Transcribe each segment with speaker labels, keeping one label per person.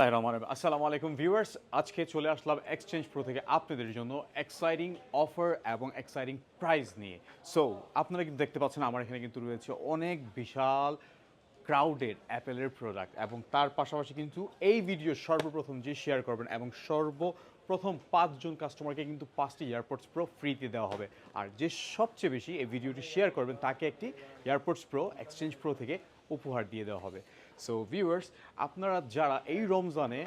Speaker 1: রহমান আলাইকুম ভিউয়ার্স আজকে চলে আসলাম এক্সচেঞ্জ প্রো থেকে আপনাদের জন্য এক্সাইটিং অফার এবং এক্সাইটিং প্রাইস নিয়ে। সো আপনারা কিন্তু দেখতে পাচ্ছেন, আমার এখানে কিন্তু রয়েছে অনেক বিশাল ক্রাউডেড অ্যাপেলের প্রোডাক্ট এবং তার পাশাপাশি কিন্তু এই ভিডিও সর্বপ্রথম যে শেয়ার করবেন এবং সর্বপ্রথম পাঁচজন কাস্টমারকে কিন্তু পাঁচটি এয়ারপোর্টস প্রো ফ্রিতে দেওয়া হবে। আর যে সবচেয়ে বেশি এই ভিডিওটি শেয়ার করবেন, তাকে একটি এয়ারপোর্টস প্রো এক্সচেঞ্জ প্রো থেকে উপহার দিয়ে দেওয়া হবে। সো ভিউয়ার্স আপনারা যারা এই রমজানে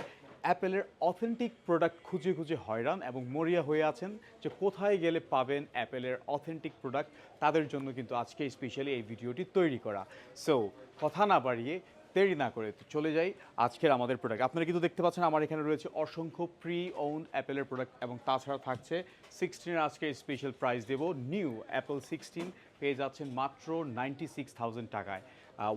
Speaker 1: অ্যাপেলের অথেন্টিক প্রোডাক্ট খুঁজে খুঁজে হয়রান এবং মরিয়া হয়ে আছেন যে কোথায় গেলে পাবেন অ্যাপেলের অথেন্টিক প্রোডাক্ট, তাদের জন্য কিন্তু আজকে স্পেশালি এই ভিডিওটি তৈরি করা। সো কথা না বাড়িয়ে দেরি না করে চলে যাই আজকের আমাদের প্রোডাক্ট আপনারা কিন্তু দেখতে পাচ্ছেন আমার এখানে রয়েছে অসংখ্য প্রি ওন অ্যাপেলের প্রোডাক্ট এবং তাছাড়া থাকছে সিক্সটিনের আজকে স্পেশাল প্রাইস দেবো। নিউ অ্যাপেল সিক্সটিন পেয়ে যাচ্ছেন মাত্র নাইনটি সিক্স থাউজেন্ড টাকায়।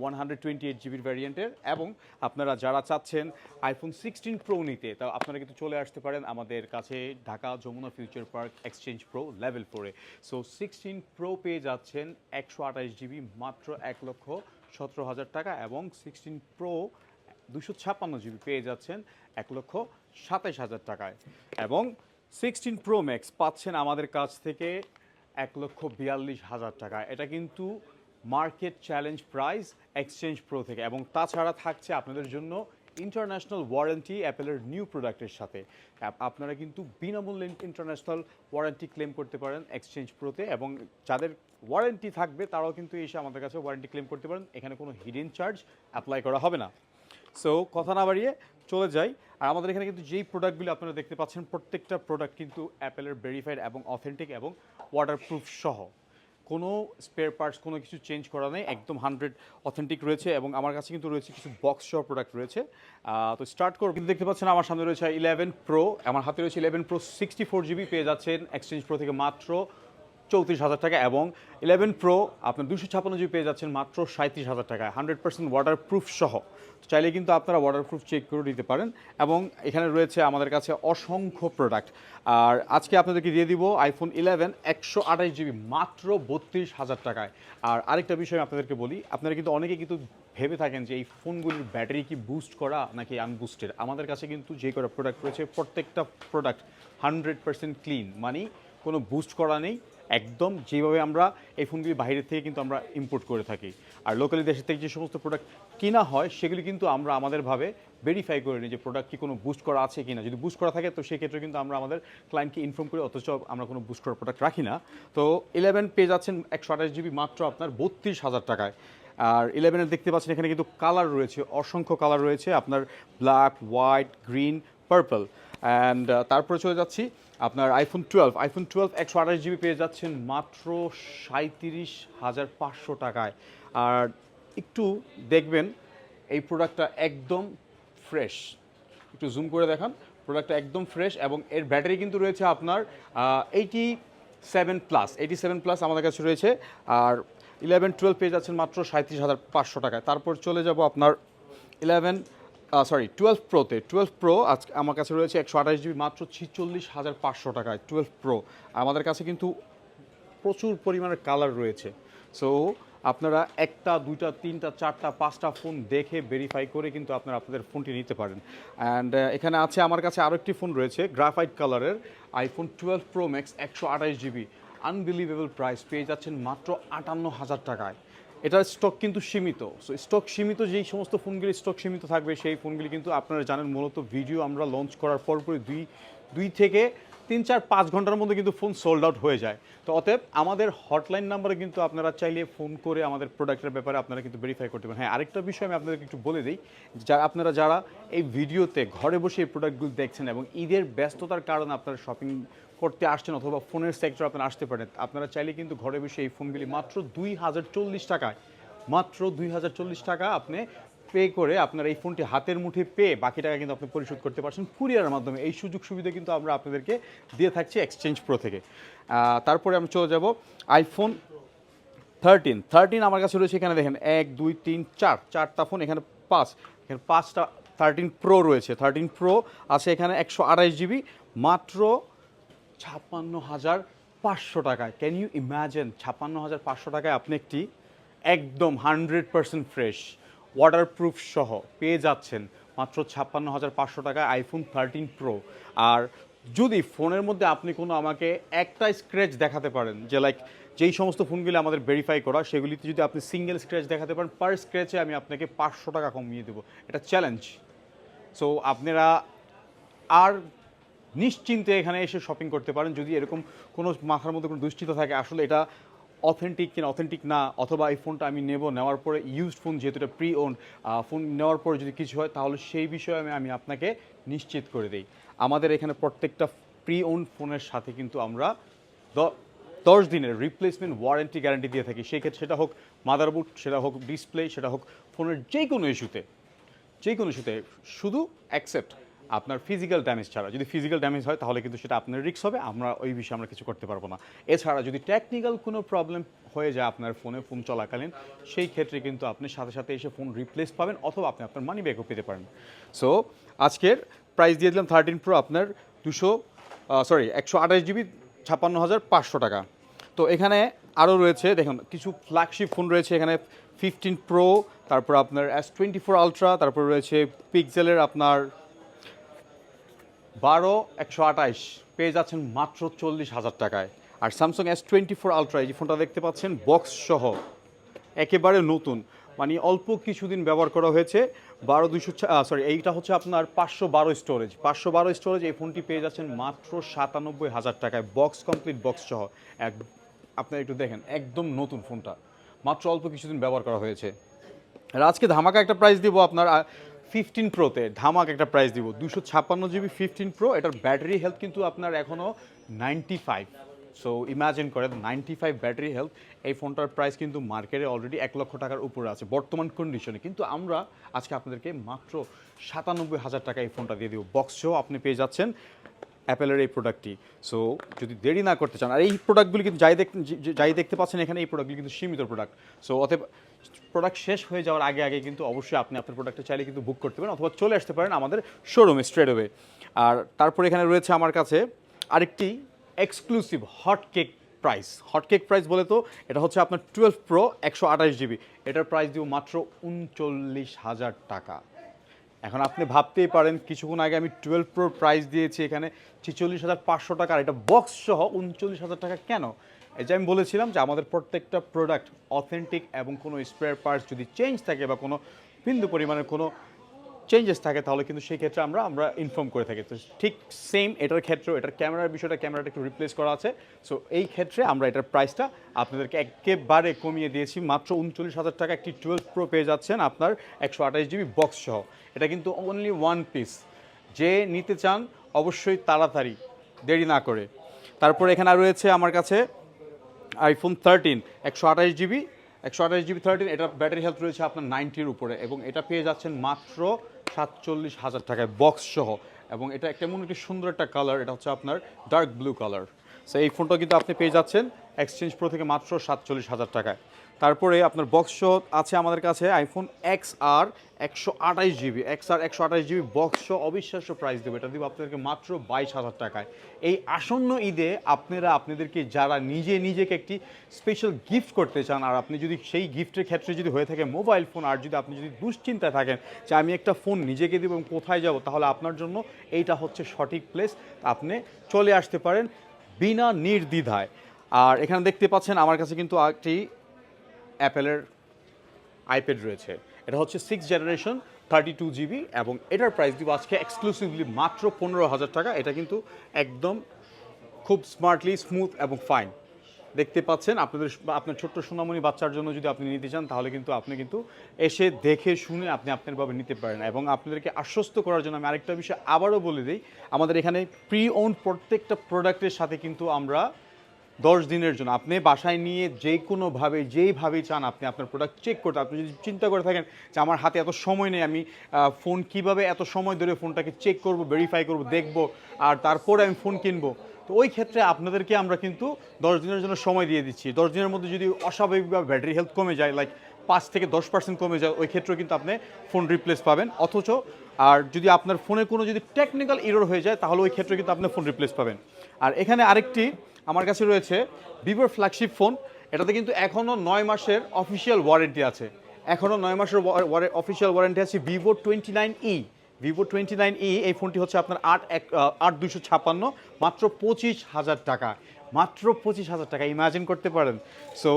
Speaker 1: ওয়ান হান্ড্রেড টোয়েন্টি এইট জিবির ভ্যারিয়েন্টের এবং আপনারা যারা চাচ্ছেন আইফোন সিক্সটিন প্রো নিতে, তা আপনারা কিন্তু চলে আসতে পারেন আমাদের কাছে, Dhaka Jamuna Future Park Exchange Pro level ফোরে সো সিক্সটিন প্রো পেয়ে যাচ্ছেন একশো আঠাশ জিবি মাত্র এক লক্ষ সতেরো হাজার টাকা এবং সিক্সটিন প্রো দুশো ছাপ্পান্ন জিবি পেয়ে যাচ্ছেন এক লক্ষ সাতাইশ হাজার টাকায়। এবং সিক্সটিন প্রো ম্যাক্স পাচ্ছেন আমাদের কাছ থেকে এক লক্ষ বিয়াল্লিশ হাজার টাকা এটা কিন্তু market challenge price Exchange Pro থেকে, এবং তাছাড়া থাকছে আপনাদের জন্য ইন্টারন্যাশনাল ওয়ারেন্টি অ্যাপেলের নিউ প্রোডাক্টের সাথে। আপনারা কিন্তু বিনামূল্যে ইন্টারন্যাশনাল ওয়ারেন্টি ক্লেম করতে পারেন এক্সচেঞ্জ প্রোতে এবং যাদের ওয়ারেন্টি থাকবে তারাও কিন্তু এসে আমাদের কাছে ওয়ারেন্টি ক্লেম করতে পারেন। এখানে কোনো হিডেন চার্জ অ্যাপ্লাই করা হবে না। সো কথা না বাড়িয়ে চলে যাই। আর আমাদের এখানে কিন্তু যেই প্রোডাক্টগুলি আপনারা দেখতে পাচ্ছেন, প্রত্যেকটা প্রোডাক্ট কিন্তু অ্যাপেলের ভেরিফাইড এবং অথেন্টিক এবং ওয়াটারপ্রুফ সহ। কোনো স্পেয়ার পার্টস কোনো কিছু চেঞ্জ করা নেই, একদম হান্ড্রেড অথেন্টিক রয়েছে এবং আমার কাছে কিন্তু রয়েছে কিছু বক্স সহ প্রোডাক্ট রয়েছে। তো স্টার্ট করব। কিন্তু দেখতে পাচ্ছেন আমার সামনে রয়েছে ইলেভেন প্রো আমার হাতে রয়েছে eleven Pro sixty four GB পেয়ে যাচ্ছেন এক্সচেঞ্জ প্রো থেকে মাত্র। চৌত্রিশ হাজার টাকা এবং ইলেভেন প্রো আপনার দুশো ছাপ্পান্ন জিবি পেয়ে যাচ্ছেন মাত্র সাঁত্রিশ হাজার টাকা হান্ড্রেড পার্সেন্ট ওয়াটার প্রুফ সহ চাইলে কিন্তু আপনারা ওয়াটার প্রুফ চেক করে নিতে পারেন এবং এখানে রয়েছে আমাদের কাছে অসংখ্য প্রোডাক্ট আর আজকে আপনাদেরকে দিয়ে দিব আইফোন ইলেভেন একশো আঠাশ জিবি মাত্র বত্রিশ হাজার টাকায়। আর আরেকটা বিষয় আপনাদেরকে বলি, আপনারা কিন্তু অনেকে কিন্তু ভেবে থাকেন যে এই ফোনগুলির ব্যাটারি কি বুস্ট করা নাকি আনবুস্টেড আমাদের কাছে কিন্তু যে কটা প্রোডাক্ট রয়েছে, প্রত্যেকটা প্রোডাক্ট হান্ড্রেড পার্সেন্ট ক্লিন মানে কোনো বুস্ট করা নেই। একদম যেভাবে আমরা এই ফোনগুলি বাইরের থেকে কিন্তু আমরা ইম্পোর্ট করে থাকি। আর লোকালি দেশের থেকে যে সমস্ত প্রোডাক্ট কেনা হয়, সেগুলি কিন্তু আমরা আমাদেরভাবে ভেরিফাই করে নিই যে প্রোডাক্ট কি কোনো বুস্ট করা আছে কি না যদি বুস্ট করা থাকে, তো সেক্ষেত্রে কিন্তু আমরা আমাদের ক্লায়েন্টকে ইনফর্ম করি অথচ আমরা কোনো বুস্ট করা প্রোডাক্ট রাখি না। তো ইলেভেন পেজ আছেন একশো আঠাশ জিবি মাত্র আপনার বত্রিশ হাজার টাকায়। আর ইলেভেনের দেখতে পাচ্ছেন এখানে কিন্তু কালার রয়েছে, অসংখ্য কালার রয়েছে, আপনার black white green purple and তারপরে চলে যাচ্ছি আপনার আইফোন টুয়েলভ আইফোন টুয়েলভ একশো আঠাশ জিবি পেয়ে যাচ্ছেন মাত্র সাঁত্রিশ হাজার পাঁচশো টাকায়। আর একটু দেখবেন, এই প্রোডাক্টটা একদম ফ্রেশ একটু জুম করে দেখান প্রোডাক্টটা একদম ফ্রেশ এবং এর ব্যাটারি কিন্তু রয়েছে আপনার eighty seven plus eighty seven plus আমাদের কাছে রয়েছে। আর ইলেভেন টুয়েলভ পেয়ে যাচ্ছেন মাত্র সাঁত্রিশ হাজার পাঁচশো টাকায়। তারপর চলে যাব আপনার ইলেভেন সরি টুয়েলভ প্রোতে টুয়েলভ প্রো আজ, আমার কাছে রয়েছে একশো আঠাশ জিবি মাত্র ছিচল্লিশ হাজার পাঁচশো টাকায় টুয়েলভ প্রো আমাদের কাছে কিন্তু প্রচুর পরিমাণের কালার রয়েছে। সো আপনারা একটা, দুইটা, তিনটা, চারটা, পাঁচটা ফোন দেখে ভেরিফাই করে কিন্তু আপনারা আপনাদের ফোনটি নিতে পারেন। অ্যান্ড এখানে আছে আমার কাছে আরও একটি ফোন রয়েছে গ্রাফাইট কালারের আইফোন টুয়েলভ প্রো ম্যাক্স একশো আঠাশ জিবি আনবিলিভেবল প্রাইস পেয়ে যাচ্ছেন মাত্র আটান্ন হাজার টাকায়। এটার স্টক কিন্তু সীমিত। সো স্টক সীমিত, যেই সমস্ত ফোনগুলি স্টক সীমিত থাকবে, সেই ফোনগুলি কিন্তু আপনারা জানেন, মূলত ভিডিও আমরা লঞ্চ করার পরপরই দুই দুই থেকে তিন চার পাঁচ ঘণ্টার মধ্যে কিন্তু ফোন সোল্ড আউট হয়ে যায়। তো অতএব আমাদের হটলাইন নাম্বারে কিন্তু আপনারা চাইলে ফোন করে আমাদের প্রোডাক্টের ব্যাপারে আপনারা কিন্তু ভেরিফাই করতে পারেন। হ্যাঁ আরেকটা বিষয় আমি আপনাদেরকে একটু বলে দিই, যা আপনারা যারা এই ভিডিওতে ঘরে বসে এই প্রোডাক্টগুলো দেখছেন এবং ঈদের ব্যস্ততার কারণে আপনারা শপিং করতে আসছেন অথবা ফোনের সেক্টর আপনারা আসতে পারেন, আপনারা চাইলে কিন্তু ঘরে বসে এই ফোনগুলি মাত্র দুই হাজার চল্লিশ টাকায়, মাত্র দুই হাজার চল্লিশ টাকা আপনি পে করে আপনার এই ফোনটি হাতের মুঠে পেয়ে বাকি টাকা কিন্তু আপনি পরিশোধ করতে পারছেন কুরিয়ারের মাধ্যমে। এই সুযোগ সুবিধা কিন্তু আমরা আপনাদেরকে দিয়ে থাকছি এক্সচেঞ্জ প্রো থেকে। তারপরে আমি চলে যাব আইফোন থার্টিন থার্টিন আমার কাছে রয়েছে এখানে দেখেন এক, দুই, তিন, চার। চারটা ফোন এখানে পাঁচ। এখানে পাঁচটা থার্টিন প্রো রয়েছে। থার্টিন প্রো আছে এখানে একশো আঠাশ জিবি, মাত্র ছাপ্পান্ন হাজার পাঁচশো টাকায়। ক্যান ইউ ইম্যাজিন ছাপ্পান্ন হাজার পাঁচশো টাকায় আপনি একটি একদম হান্ড্রেড পার্সেন্ট ফ্রেশ ওয়াটারপ্রুফ সহ পেয়ে যাচ্ছেন মাত্র ছাপ্পান্ন হাজার পাঁচশো টাকায় আইফোন থার্টিন প্রো আর যদি ফোনের মধ্যে আপনি কোনো আমাকে একটা স্ক্র্যাচ দেখাতে পারেন, যে লাইক যেই সমস্ত ফোনগুলি আমাদের ভেরিফাই করা, সেগুলিতে যদি আপনি সিঙ্গেল স্ক্র্যাচ দেখাতে পারেন পার স্ক্র্যাচে আমি আপনাকে পাঁচশো টাকা কমিয়ে দেবো। এটা চ্যালেঞ্জ সো আপনারা আর নিশ্চিন্তে এখানে এসে শপিং করতে পারেন। যদি এরকম কোনো মাথার মধ্যে কোনো দুশ্চিন্তা থাকে, আসলে এটা অথেন্টিক কিনা অথেন্টিক না, অথবা এই ফোনটা আমি নেব, নেওয়ার পরে ইউজড ফোন যেহেতু এটা প্রি ওন ফোন নেওয়ার পরে যদি কিছু হয়, তাহলে সেই বিষয়ে আমি আমি আপনাকে নিশ্চিত করে দিই। আমাদের এখানে প্রত্যেকটা প্রি ওন ফোনের সাথে কিন্তু আমরা দশ দিনের রিপ্লেসমেন্ট ওয়ারেন্টি গ্যারান্টি দিয়ে থাকি। সেক্ষেত্রে সেটা হোক মাদারবোর্ড সেটা হোক ডিসপ্লে সেটা হোক ফোনের যে কোনো ইস্যুতে যে কোনো ইস্যুতে শুধু অ্যাকসেপ্ট আপনার ফিজিক্যাল ড্যামেজ ছাড়া। যদি ফিজিক্যাল ড্যামেজ হয়, তাহলে কিন্তু সেটা আপনার রিস্ক হবে। আমরা ওই বিষয়ে আমরা কিছু করতে পারব না। এছাড়া যদি টেকনিক্যাল কোনো প্রবলেম হয়ে যায় আপনার ফোনে ফোন চলাকালীন, সেই ক্ষেত্রে কিন্তু আপনি সাথে সাথে এসে ফোন রিপ্লেস পাবেন অথবা আপনি আপনার মানি ব্যাকও পেতে পারেন। সো আজকের প্রাইস দিয়ে দিলাম থার্টিন প্রো আপনার দুশো সরি একশো আঠাশ জিবি ছাপ্পান্ন হাজার পাঁচশো টাকা। তো এখানে আরও রয়েছে, দেখুন, কিছু ফ্ল্যাগশিপ ফোন রয়েছে। এখানে ফিফটিন প্রো তারপর আপনার এস টোয়েন্টি ফোর আলট্রা তারপর রয়েছে পিক্সেলের আপনার বারো, একশো আঠাইশ পেয়ে যাচ্ছেন মাত্র চল্লিশ হাজার টাকায়। আর Samsung S twenty four Ultra এই ফোনটা দেখতে পাচ্ছেন বক্স সহ। একেবারে নতুন। মানে অল্প কিছুদিন ব্যবহার করা হয়েছে। বারো দুশো সরি এইটা হচ্ছে আপনার পাঁচশো বারো স্টোরেজ পাঁচশো বারো স্টোরেজ এই ফোনটি পেয়ে যাচ্ছেন মাত্র সাতানব্বই হাজার টাকায়। বক্স কমপ্লিট বক্স সহ। এক আপনারা একটু দেখেন, একদম নতুন ফোনটা। মাত্র অল্প কিছুদিন ব্যবহার করা হয়েছে। আর আজকে ধামাকা একটা প্রাইস দিব আপনার ফিফটিন প্রোতে ধামাক একটা প্রাইস দিব। দুশো ছাপ্পান্ন জিবি ফিফটিন প্রো এটার ব্যাটারি হেলথ কিন্তু আপনার এখনও নাইনটি ফাইভ সো ইমাজিন করেন নাইনটি ফাইভ ব্যাটারি হেলথ এই ফোনটার প্রাইস কিন্তু মার্কেটে অলরেডি এক লক্ষ টাকার উপরে আছে, বর্তমান কন্ডিশনে কিন্তু আমরা আজকে আপনাদেরকে মাত্র সাতানব্বই হাজার টাকা এই ফোনটা দিয়ে দেবো। বক্স আপনি পেয়ে যাচ্ছেন। অ্যাপেলের এই প্রোডাক্টটি সো যদি দেরি না করতে চান, আর এই প্রোডাক্টগুলি কিন্তু যাই দেখতে যাই দেখতে পাচ্ছেন এখানে, এই প্রোডাক্টগুলি কিন্তু সীমিত প্রোডাক্ট সো অতএব প্রোডাক্ট শেষ হয়ে যাওয়ার আগে আগে কিন্তু অবশ্যই আপনি আপনার প্রোডাক্টটা চাইলে কিন্তু বুক করতে পারেন, অথবা চলে আসতে পারেন আমাদের শোরুমে স্ট্রেট ওয়ে আর তারপরে এখানে রয়েছে আমার কাছে আরেকটি exclusive hot cake price hot cake price বলে তো, এটা হচ্ছে আপনার টুয়েলভ প্রো একশো আঠাশ জিবি এটার প্রাইস দিব মাত্র উনচল্লিশ হাজার টাকা। এখন আপনি ভাবতেই পারেন, কিছুক্ষণ আগে আমি টুয়েলভ প্রো প্রাইস দিয়েছি এখানে, ছেচল্লিশ হাজার পাঁচশো টাকা। আর এটা বক্স সহ উনচল্লিশ হাজার টাকা কেন? এই যে আমি বলেছিলাম যে আমাদের প্রত্যেকটা প্রোডাক্ট অথেন্টিক এবং কোনো স্পেয়ার পার্টস যদি চেঞ্জ থাকে বা কোনো বিন্দু পরিমাণের কোনো চেঞ্জেস থাকে, তাহলে কিন্তু সেই ক্ষেত্রে আমরা আমরা ইনফর্ম করে থাকি। তো ঠিক সেম এটার ক্ষেত্রেও, এটার ক্যামেরার বিষয়টা ক্যামেরাটা একটু রিপ্লেস করা আছে। সো এই ক্ষেত্রে আমরা এটার প্রাইসটা আপনাদেরকে একেবারে কমিয়ে দিয়েছি। মাত্র উনচল্লিশ হাজার টাকা একটি টুয়েলভ প্রো পেয়ে যাচ্ছেন আপনার একশো আঠাশ জিবি বক্স সহ। এটা কিন্তু অনলি ওয়ান পিস যে নিতে চান, অবশ্যই তাড়াতাড়ি, দেরি না করে। তারপর এখানে রয়েছে আমার কাছে আইফোন থার্টিন একশো আঠাশ জিবি একশো আঠাশ জিবি থার্টিন এটা ব্যাটারি হেলথ রয়েছে আপনার নাইনটির উপরে। এবং এটা পেয়ে যাচ্ছেন মাত্র সাতচল্লিশ হাজার টাকায় বক্স সহ। এবং এটা একটা এমন একটি সুন্দর একটা কালার এটা হচ্ছে আপনার ডার্ক ব্লু কালার সো এই ফোনটা কিন্তু আপনি পেয়ে যাচ্ছেন এক্সচেঞ্জ প্রো থেকে মাত্র সাতচল্লিশ হাজার টাকায়। তারপরে আপনার বক্স আছে আমাদের কাছে আইফোন এক্স আর একশো আঠাশ জিবি এক্স আর একশো আঠাশ জিবি বক্স অবিশ্বাস্য প্রাইস দেবে। এটা দিব আপনাদেরকে মাত্র বাইশ হাজার টাকায়। এই আসন্ন ঈদে আপনারা, আপনাদেরকে যারা নিজে নিজেকে একটি স্পেশাল গিফট করতে চান, আর আপনি যদি সেই গিফটের ক্ষেত্রে যদি হয়ে থাকে মোবাইল ফোন আর যদি আপনি যদি দুশ্চিন্তায় থাকেন যে আমি একটা ফোন নিজেকে দেবো এবং কোথায় যাব, তাহলে আপনার জন্য এইটা হচ্ছে সঠিক প্লেস আপনি চলে আসতে পারেন বিনা নির্দ্বিধায়। আর এখানে দেখতে পাচ্ছেন, আমার কাছে কিন্তু একটি অ্যাপেলের আইপ্যাড রয়েছে। এটা হচ্ছে six generation thirty two GB এবং এটার প্রাইস দিব আজকে এক্সক্লুসিভলি মাত্র পনেরো হাজার টাকা। এটা কিন্তু একদম খুব স্মার্টলি স্মুথ এবং ফাইন দেখতে পাচ্ছেন, আপনাদের আপনার ছোট্ট সোনামণি বাচ্চার জন্য যদি আপনি নিতে চান, তাহলে কিন্তু আপনি কিন্তু এসে দেখে শুনে আপনি আপনারভাবে নিতে পারেন। এবং আপনাদেরকে আশ্বস্ত করার জন্য আমি আরেকটা বিষয় আবারও বলে দিই, আমাদের এখানে প্রি ওন প্রত্যেকটা প্রোডাক্টের সাথে কিন্তু আমরা দশ দিনের জন্য। আপনি বাসায় নিয়ে যে কোনোভাবে যেইভাবেই চান, আপনি আপনার প্রোডাক্ট চেক করতে আপনি যদি চিন্তা করে থাকেন যে আমার হাতে এত সময় নেই, আমি ফোন কীভাবে এত সময় ধরে ফোনটাকে চেক করব ভেরিফাই করব, দেখব, আর তারপরে আমি ফোন কিনবো? তো ওই ক্ষেত্রে আপনাদেরকে আমরা কিন্তু দশ দিনের জন্য সময় দিয়ে দিচ্ছি। দশ দিনের মধ্যে যদি অস্বাভাবিকভাবে ব্যাটারি হেলথ কমে যায় লাইক পাঁচ থেকে দশ পার্সেন্ট কমে যায়, ওই ক্ষেত্রেও কিন্তু আপনি ফোন রিপ্লেস পাবেন। অথচ, আর যদি আপনার ফোনে কোনো যদি টেকনিক্যাল ইরোর হয়ে যায়, তাহলে ওই ক্ষেত্রে কিন্তু আপনি ফোন রিপ্লেস পাবেন। আর এখানে আরেকটি আমার কাছে রয়েছে ভিভোর ফ্ল্যাগশিপ ফোন এটাতে কিন্তু এখনও নয় মাসের অফিসিয়াল ওয়ারেন্টি আছে। এখনও নয় মাসের অফিসিয়াল ওয়ারেন্টি আছে Vivo twenty nine E Vivo twenty nine E এই ফোনটি হচ্ছে আপনার আট এক আট দুশো ছাপান্ন মাত্র পঁচিশ হাজার টাকা। মাত্র পঁচিশ হাজার টাকা ইমাজিন করতে পারেন। সো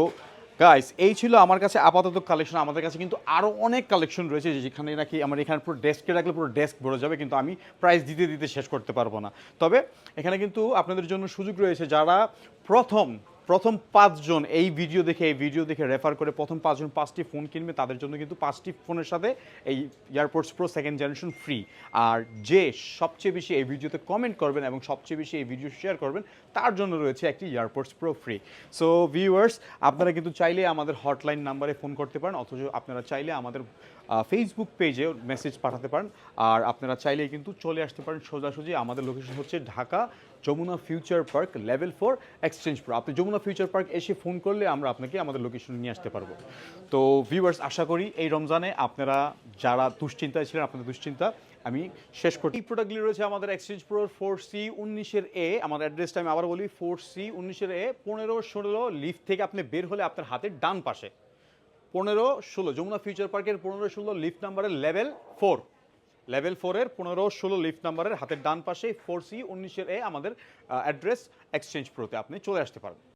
Speaker 1: গাইস এই ছিল আমার কাছে আপাতত কালেকশন আমাদের কাছে কিন্তু আরও অনেক কালেকশন রয়েছে যেখানে নাকি আমার এখানে পুরো ডেস্কে রাখলে পুরো ডেস্ক ভরে যাবে, কিন্তু আমি প্রাইস দিতে দিতে শেষ করতে পারব না। তবে এখানে কিন্তু আপনাদের জন্য সুযোগ রয়েছে যারা প্রথম প্রথম পাঁচজন এই ভিডিও দেখে, এই ভিডিও দেখে রেফার করে প্রথম পাঁচজন পাঁচটি ফোন কিনবে, তাদের জন্য কিন্তু পাঁচটি ফোনের সাথে এই AirPods Pro second generation free আর যে সবচেয়ে বেশি এই ভিডিওতে কমেন্ট করবেন এবং সবচেয়ে বেশি এই ভিডিও শেয়ার করবেন, তার জন্য রয়েছে একটি AirPods Pro free so viewers আপনারা কিন্তু চাইলে আমাদের হটলাইন নাম্বারে ফোন করতে পারেন, অথচ আপনারা চাইলে আমাদের ফেসবুক পেজে মেসেজ পাঠাতে পারেন। আর আপনারা চাইলেই কিন্তু চলে আসতে পারেন সোজাসুজি। আমাদের লোকেশন হচ্ছে Dhaka Jamuna Future Park level four Exchange Pro আপনি যমুনা ফিউচার পার্ক এসে ফোন করলে আমরা আপনাকে আমাদের লোকেশনে নিয়ে আসতে পারব। তো ভিউয়ার্স আশা করি এই রমজানে আপনারা যারা দুশ্চিন্তায় ছিলেন, আপনাদের দুশ্চিন্তা, আমি শেষ করি প্রোডাক্টগুলি রয়েছে আমাদের এক্সচেঞ্জ প্রো ফোর সি উনিশের এ আমার অ্যাড্রেসটা আমি আবার বলি ফোর সি উনিশের এ পনেরো ষোলো লিফট থেকে আপনি বের হলে আপনার হাতের ডান পাশে। পনেরো ষোলো, যমুনা ফিউচার পার্কের পনেরো ষোলো লিফট নাম্বারের লেভেল ফোর। লেভেল ফোরের পনেরো ষোলো লিফট নাম্বারের হাতের ডান পাশে ফোর সি, উনিশের এ আমাদের অ্যাড্রেস এক্সচেঞ্জ প্রোতে আপনি চলে আসতে পারবেন।